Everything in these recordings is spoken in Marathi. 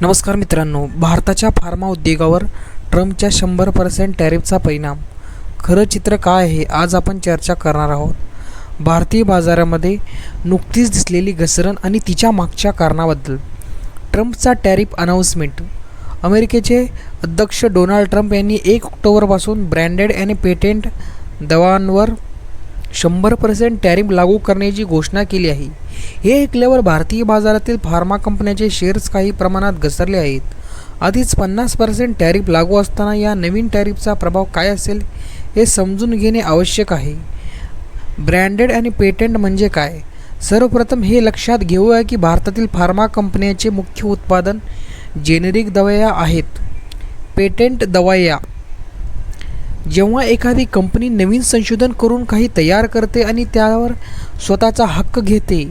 नमस्कार मित्रांनो भारताच्या फार्मा उद्योगावर ट्रम्पच्या शंभर पर्सेंट टॅरिफचा परिणाम. खरं चित्र काय आहे आज आपण चर्चा करणार आहोत. भारतीय बाजारामध्ये नुकतीच दिसलेली घसरण आणि तिच्या मागच्या कारणाबद्दल. ट्रम्पचा टॅरिफ अनाऊन्समेंट. अमेरिकेचे अध्यक्ष डोनाल्ड ट्रम्प यांनी एक ऑक्टोबरपासून ब्रँडेड आणि पेटेंट दवांवर शंभर पर्सेंट टॅरिफ लागू करण्याची घोषणा केली आहे. हे ऐकल्यावर भारतीय बाजारातील फार्मा कंपन्याचे शेअर्स काही प्रमाणात घसरले आहेत. आधीच पन्नास पर्सेंट टॅरिफ लागू असताना या नवीन टॅरिफचा प्रभाव काय असेल हे समजून घेणे आवश्यक आहे. ब्रँडेड आणि पेटंट म्हणजे काय? सर्वप्रथम हे लक्षात घेऊया की भारतातील फार्मा कंपन्याचे मुख्य उत्पादन जेनेरिक दवाया आहेत. पेटंट दवाया जेव्हा एखादी कंपनी नवीन संशोधन करून काही तयार करते आणि त्यावर स्वतःचा हक्क घेते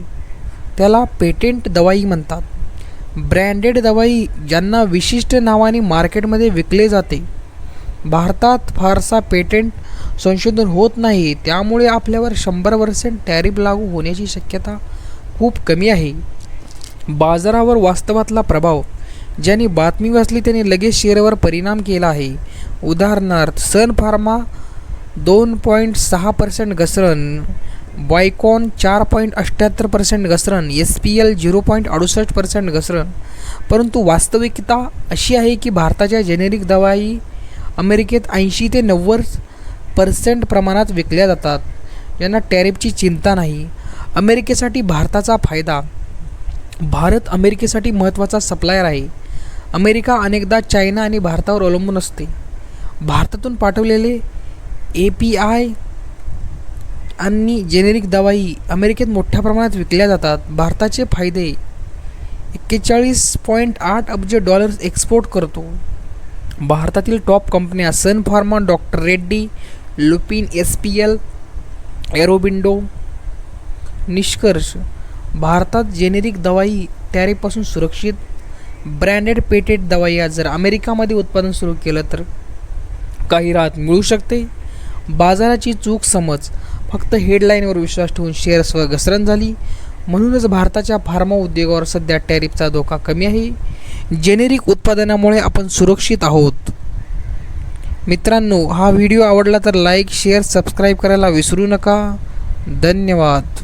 त्याला पेटेंट दवाई म्हणतात. ब्रँडेड दवाई ज्यांना विशिष्ट नावाने मार्केटमध्ये विकले जाते. भारतात फारसा पेटेंट संशोधन होत नाही त्यामुळे आपल्यावर शंभर पर्सेंट टॅरिफ लागू होण्याची शक्यता खूप कमी आहे. बाजारावर वास्तवातला प्रभाव ज्यांनी बातमी वाचली त्यांनी लगेच शेअरवर परिणाम केला आहे. उदाहरणार्थ सन फार्मा दोन पॉईंट सहा पर्सेंट घसरण बायकॉन चार पॉईंट अठ्ठ्याहत्तर पर्सेंट घसरण S P L zero point अडुसष्ट पर्सेंट घसरण. परंतु वास्तविकता अशी आहे की भारताच्या जेनेरिक दवाई अमेरिकेत ऐंशी ते नव्वद पर्सेंट प्रमाणात विकल्या जातात. यांना टॅरिफची चिंता नाही. अमेरिकेसाठी भारताचा फायदा. भारत अमेरिकेसाठी महत्त्वाचा सप्लायर आहे. अमेरिका अनेकदा चायना आणि भारतावर अवलंबून असते. भारतातून पाठवलेले ए पी आय आणि जेनेरिक दवाई अमेरिकेत मोठ्या प्रमाणात विकल्या जातात. भारताचे फायदे एक्केचाळीस पॉईंट आठ अब्ज डॉलर्स एक्सपोर्ट करतो. भारतातील टॉप कंपन्या Sun Pharma doctor Reddy Lupin S P L Aurobindo निष्कर्ष. भारतात जेनेरिक दवाई तयारीपासून सुरक्षित ब्रँडेड पेटेड दवाई जर अमेरिकामध्ये उत्पादन सुरू केलं तर काही राहत मिळू शकते. बाजाराची चूक समज फक्त हेडलाईनवर विश्वास ठेवून शेअर्सवर घसरण झाली. म्हणूनच भारताच्या फार्मा उद्योगावर सध्या टॅरिफचा धोका कमी आहे. जेनेरिक उत्पादनामुळे आपण सुरक्षित आहोत. मित्रांनो हा व्हिडिओ आवडला तर लाईक शेअर सबस्क्राईब करायला विसरू नका. धन्यवाद.